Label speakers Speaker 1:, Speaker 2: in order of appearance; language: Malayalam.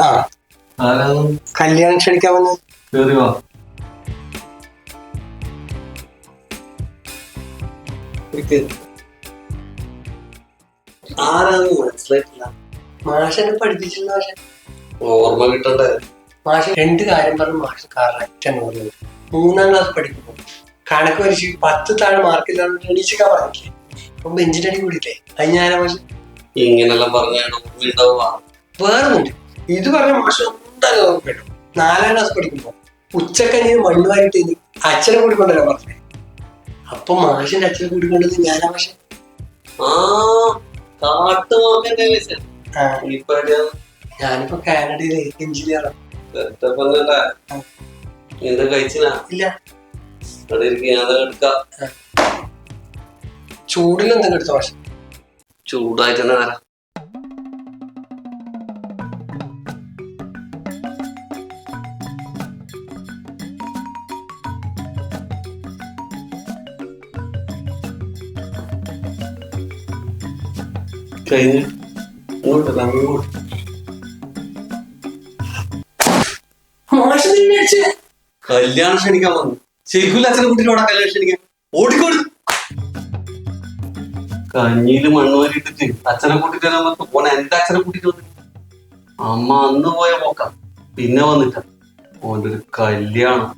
Speaker 1: ആ. കല്യാണം ക്ഷണിക്കാൻ വന്ന്.
Speaker 2: കേറി വാ ആരാന്ന് മനസ്സിലായിട്ടില്ല.
Speaker 1: മാഷനെ പഠിപ്പിച്ചിരുന്ന മാഷ.
Speaker 2: ഓർമ്മ കിട്ടണ്ടേ?
Speaker 1: മാഷ് രണ്ട് കാര്യം പറഞ്ഞ് മാഷ് കറക്റ്റ് ആണ് പറഞ്ഞത്. മൂന്നാം ക്ലാസ് പഠിക്കുമ്പോൾ കണക്ക് വരച്ച് പത്ത് താഴെ മാർക്കില്ലാന്ന് എണീച്ചൊക്കെ പറഞ്ഞില്ലേ അപ്പൊ ബെഞ്ചിന്റെ അടി കൂടിയില്ലേ? അത് ഞാനാ മാഷ്.
Speaker 2: ഇങ്ങനെല്ലാം പറഞ്ഞാണ്
Speaker 1: വേറൊന്നുണ്ട് ഇത് പറഞ്ഞ മാഷ് എന്തായാലും കേട്ടു. നാലാം ക്ലാസ് പഠിക്കുമ്പോ ഉച്ചക്കഞ്ഞിന് മണ്ണ് വാരിട്ട് ഇനി അച്ഛനെ കൂടിക്കൊണ്ടല്ലോ പറഞ്ഞേ. അപ്പൊ മാഷിന്റെ അച്ഛനെ കൂടിക്കൊണ്ടത് ഞാനാ മാഷ്.
Speaker 2: ആ കാട്ടുമാക്കന്റെ?
Speaker 1: ഞാനിപ്പോ കാനഡയിലെ എഞ്ചിനീയറാണ് ഇല്ല. എന്തെങ്കിലും എടുത്ത മാഷ്?
Speaker 2: ചൂടായിട്ട് തന്നെ തരാം. കഴിഞ്ഞു ഇങ്ങോട്ടല്ല അങ്ങോട്ട്.
Speaker 1: മാഷ് നിന്നെ അടിച്ചേ
Speaker 2: കല്യാണം ക്ഷണിക്കാൻ വന്നു. ശരിക്കും അച്ഛനെ കുട്ടിയോടെ കല്യാണം ക്ഷണിക്കാൻ. ഓടിക്കോടി കഞ്ഞിയിൽ മണ്ണ് വാരിട്ടിട്ട് അച്ഛനെ കൂട്ടിട്ട് വരാൻ ഓൻ എന്റെ അച്ഛനെ കൂട്ടിട്ട് വന്നു? അമ്മ അന്ന് പോയ പോക്ക. പിന്നെ വന്നിട്ട. ഓന്റെ ഒരു കല്യാണം.